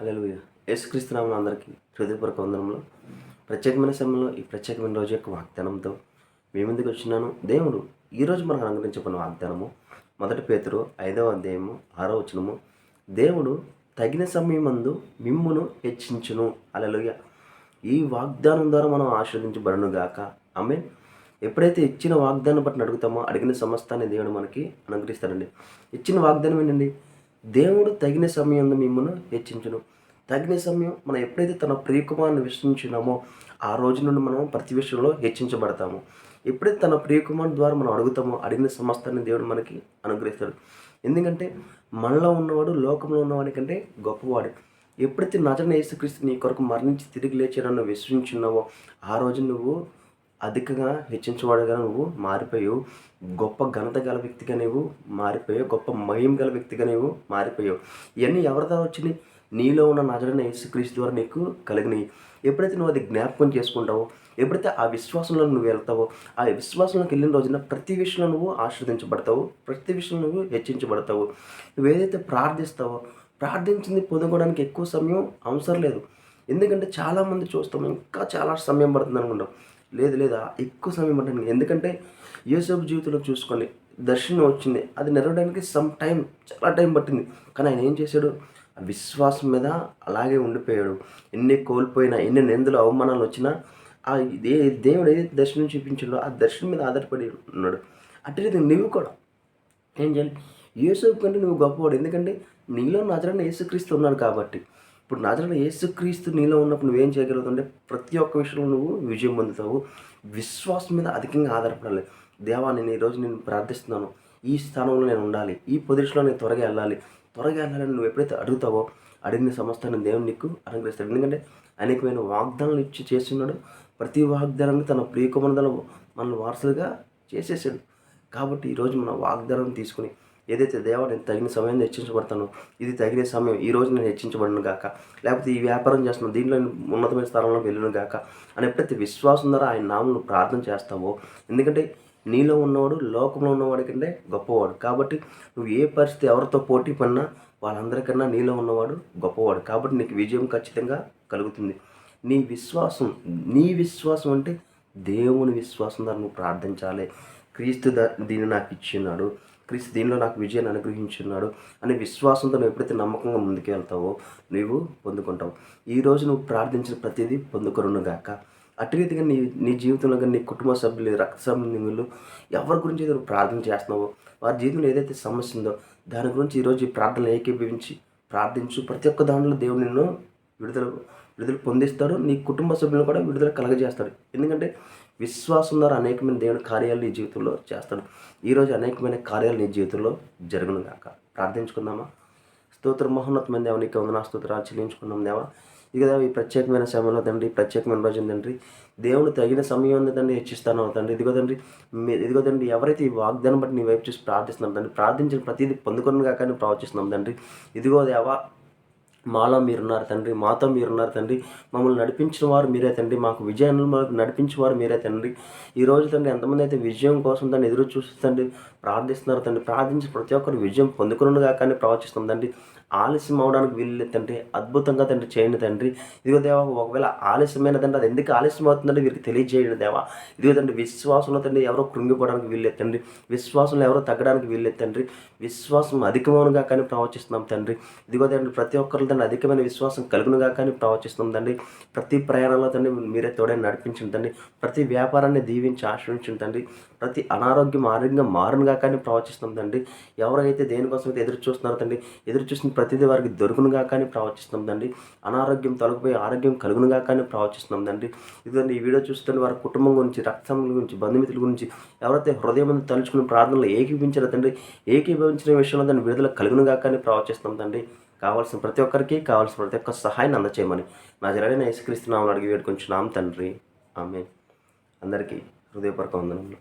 Hello యేసుక్రీస్తునామం అందరికీ హృదయపూర్వక వందనంలో ప్రత్యేకమైన సమయంలో ఈ ప్రత్యేకమైన రోజు యొక్క వాగ్దానంతో మీ ముందుకు వచ్చినాను. దేవుడు ఈరోజు మనకు అనుగ్రహించబడిన వాగ్దానము మొదటి పేతురు ఐదవ అధ్యాయము ఆరో వచనము. దేవుడు తగిన సమయమందు మిమ్మును హెచ్చించును. అలలుయ ఈ వాగ్దానం ద్వారా మనం ఆస్వాదించబడను గాక. ఆమె ఎప్పుడైతే ఇచ్చిన వాగ్దానం బట్టి అడుగుతామో అడిగిన సమస్తాన్ని దేవుడు మనకి అనుగ్రహిస్తాడండి. ఇచ్చిన వాగ్దానం ఏంటండి? దేవుడు తగిన సమయంలో మిమ్మల్ని హెచ్చించును. తగిన సమయం మనం ఎప్పుడైతే తన ప్రియకుమారుని విశ్వసించినామో ఆ రోజు నుండి మనం ప్రతి విషయంలో హెచ్చించబడతాము. ఎప్పుడైతే తన ప్రియకుమారుని ద్వారా మనం అడుగుతామో అడిగిన సమస్తాన్ని దేవుడు మనకి అనుగ్రహిస్తాడు. ఎందుకంటే మనలో ఉన్నవాడు లోకంలో ఉన్నవాడి కంటే గొప్పవాడు. ఎప్పుడైతే నజన యేసుక్రీస్తు నీ కొరకు మరణించి తిరిగి లేచాడని విశ్వసించున్నావో ఆ రోజు నువ్వు అధికంగా హెచ్చించబడగా నువ్వు మారిపోయావు. గొప్ప ఘనత గల వ్యక్తిగా నీవు మారిపోయావు. గొప్ప మహిమ గల వ్యక్తిగా నీవు మారిపోయావు. ఇవన్నీ ఎవరి ద్వారా వచ్చినాయి నీలో ఉన్న నజరైన యేసుక్రీస్తు ద్వారా నీకు కలిగినాయి. ఎప్పుడైతే నువ్వు అది జ్ఞాపకం చేసుకుంటావో ఎప్పుడైతే ఆ విశ్వాసంలో నువ్వు వెళ్తావో ఆ విశ్వాసంలోకి వెళ్ళిన రోజున ప్రతి విషయంలో నువ్వు ఆశ్రదించబడతావు. ప్రతి విషయంలో నువ్వు హెచ్చించబడతావు. నువ్వు ఏదైతే ప్రార్థిస్తావో ప్రార్థించింది పొందుకోవడానికి ఎక్కువ సమయం అవసరం లేదు. ఎందుకంటే చాలామంది చూస్తాం ఇంకా చాలా సమయం పడుతుంది అనుకుంటాం లేదు లేదా? ఎక్కువ సమయం పట్టండి ఎందుకంటే యేసపు జీవితంలో చూసుకొని దర్శనం వచ్చింది. అది నెరవడానికి సమ్ టైం చాలా టైం పట్టింది. కానీ ఆయన ఏం చేశాడు? ఆ విశ్వాసం మీద అలాగే ఉండిపోయాడు. ఎన్ని కోల్పోయినా ఎన్ని నిందలు అవమానాలు వచ్చినా ఆ దే దేవుడు ఏదైతే దర్శనం చూపించాడో ఆ దర్శనం మీద ఆధారపడి ఉన్నాడు. అట్లయితే నువ్వు కూడా. ఏం చేయాలి? యేసు కంటే నువ్వు గొప్పవాడు. ఎందుకంటే నీలో నజరైన యేసుక్రీస్తు ఉన్నాడు కాబట్టి. ఇప్పుడు నజరైన యేసుక్రీస్తు నీలో ఉన్నప్పుడు నువ్వేం చేయగలుగుతుంటే ప్రతి ఒక్క విషయంలో నువ్వు విజయం పొందుతావు. విశ్వాసం మీద అధికంగా ఆధారపడాలి. దేవా నేను ఈరోజు నేను ప్రార్థిస్తున్నాను. ఈ స్థానంలో నేను ఉండాలి. ఈ పొజిషన్లో నేను త్వరగా వెళ్ళాలి. త్వరగా వెళ్ళాలని నువ్వు ఎప్పుడైతే అడుగుతావో అడిగిన సమస్తాన్ని దేవుని నీకు అనుగ్రహిస్తాడు. ఎందుకంటే అనేకమైన వాగ్దానాలు ఇచ్చి చేస్తున్నాడు. ప్రతి వాగ్దానాన్ని తన ప్రియకుమనదల మనల్ని వారసులుగా చేసేసాడు. కాబట్టి ఈరోజు మన వాగ్దానం తీసుకుని ఏదైతే దేవా నేను తగిన సమయం హెచ్చించబడతాను ఇది తగిన సమయం ఈ రోజు నేను హెచ్చించబడను గాక. లేకపోతే ఈ వ్యాపారం చేస్తున్నాను దీంట్లో ఉన్నతమైన స్థానంలో వెళ్ళను గాక అని ఎప్పుడైతే విశ్వాసం ద్వారా ఆయన నామను ప్రార్థన చేస్తావో. ఎందుకంటే నీలో ఉన్నవాడు లోకంలో ఉన్నవాడి కంటే గొప్పవాడు. కాబట్టి నువ్వు ఏ పరిస్థితి ఎవరితో పోటీ పడినా వాళ్ళందరికన్నా నీలో ఉన్నవాడు గొప్పవాడు. కాబట్టి నీకు విజయం ఖచ్చితంగా కలుగుతుంది. నీ విశ్వాసం నీ విశ్వాసం అంటే దేవుని విశ్వాసం ద్వారా నువ్వు ప్రార్థించాలి. క్రీస్తు ద దీన్ని నాకు ఇచ్చిన్నాడు క్రీస్తు దీనిలో నాకు విజయాన్ని అనుగ్రహించున్నాడు అనే విశ్వాసంతో నువ్వు ఎప్పుడైతే నమ్మకంగా ముందుకు వెళ్తావో నువ్వు పొందుకుంటావు. ఈరోజు నువ్వు ప్రార్థించిన ప్రతిదీ పొందుకొరును గాక. అటు రీతిగా నీ నీ జీవితంలో కానీ నీ కుటుంబ సభ్యులు రక్త సంబంధికులు ఎవరి గురించి అయితే నువ్వు ప్రార్థన చేస్తున్నావో వారి జీవితంలో ఏదైతే సమస్య ఉందో దాని గురించి ఈరోజు ఈ ప్రార్థనలు ఏకీభవించి ప్రార్థించు. ప్రతి ఒక్క దానిలో దేవుడు నిన్ను విడుదల విడుదల పొందిస్తాడు. నీ కుటుంబ సభ్యులను కూడా విడుదల కలగజేస్తాడు. ఎందుకంటే విశ్వాసం ద్వారా అనేకమైన దేవుని కార్యాలు నీ జీవితంలో చేస్తాడు. ఈరోజు అనేకమైన కార్యాలు నీ జీవితంలో జరుగును గాక. ప్రార్థించుకుందామా? స్తోత్ర మహోన్నతమైన దేవ నీకు వందనా స్తోత్రాలు చెల్లించుకున్నాం దేవా. ఇక ఈ ప్రత్యేకమైన సమయంలో తండ్రి ప్రత్యేకమైన రోజు తండ్రి. దేవుడు తగిన సమయం ఉంది తండ్రి హెచ్చిస్తాను తండ్రి. ఇదిగో తండ్రి ఇదిగో తండ్రి ఎవరైతే ఈ వాగ్దానం బట్టి నీ వైపు చూసి ప్రార్థిస్తున్నాం తండ్రి ప్రార్థించిన ప్రతిదీ పొందుకొని కాక ప్రవచిస్తున్నాం తండ్రి. ఇదిగో దేవా మాలో మీరున్నారు తండ్రి మాతో మీరున్నారు తండ్రి మమ్మల్ని నడిపించిన వారు మీరే తండ్రి మాకు విజయాన్ని మాకు నడిపించిన వారు మీరే తండ్రి. ఈ రోజు తండ్రి ఎంతమంది అయితే విజయం కోసం తండ్రి ఎదురు చూస్తుందండి ప్రార్థిస్తున్నారు తండ్రి ప్రార్థించి ప్రతి ఒక్కరు విజయం పొందుకునుగా కానీ ప్రవచిస్తుంది తండ్రి. ఆలస్యం అవడానికి వీలు తండ్రి. అద్భుతంగా తండ్రి చేయండి తండ్రి. ఇదిగో దేవా ఒకవేళ ఆలస్యమైన తండ్రి అది ఎందుకు ఆలస్యం అవుతుందంటే వీరికి తెలియజేయండి దేవా. ఇదిగో తండ్రి విశ్వాసంలో తండ్రి ఎవరో కృంగిపోవడానికి వీల్లేదు తండ్రి. విశ్వాసంలో ఎవరో తగ్గడానికి వీల్లేదు తండ్రి. విశ్వాసం అధికమవునుగా కానీ ప్రవచిస్తున్నాం తండ్రి. ఇదిగో తండ్రి ప్రతి ఒక్కరు తండ్రి అధికమైన విశ్వాసం కలుగునుగా కానీ ప్రవచిస్తున్నాం తండ్రి. ప్రతి ప్రయాణంలో తండ్రి మీరే తోడే నడిపించండి తండ్రి. ప్రతి వ్యాపారాన్ని దీవించి ఆశ్రయించండి తండ్రి. ప్రతి అనారోగ్యం ఆరోగ్యంగా మారునుగా కానీ ప్రవచిస్తుంది తండ్రి. ఎవరైతే దేనికోసం అయితే ఎదురు చూస్తున్నారో తండ్రి ఎదురు చూసిన ప్రతిదీ వారికి దొరుకునుగా కానీ ప్రవచిస్తున్నాం తండ్రి. అనారోగ్యం తొలగిపోయి ఆరోగ్యం కలుగునుగా కానీ ప్రవచిస్తున్నాం తండ్రి. ఇదిగోండి ఈ వీడియో చూస్తున్న వారి కుటుంబం గురించి రక్తం గురించి బంధుమిత్రుల గురించి ఎవరైతే హృదయం తలుచుకుని ప్రార్థనలు ఏకీభించారో తండ్రి ఏకీభవించిన విషయంలో దాన్ని విడుదల కలుగునుగా కానీ ప్రవచిస్తున్నాం తండ్రి. కావాల్సిన ప్రతి ఒక్కరికి కావాల్సిన ప్రతి ఒక్క సహాయాన్ని అందచేయమని నా జరైన యేసుక్రీస్తున్నామని అడిగి వేడుకొంచున్నాం తండ్రి. ఆమె అందరికీ హృదయపూర్వక వందనములు.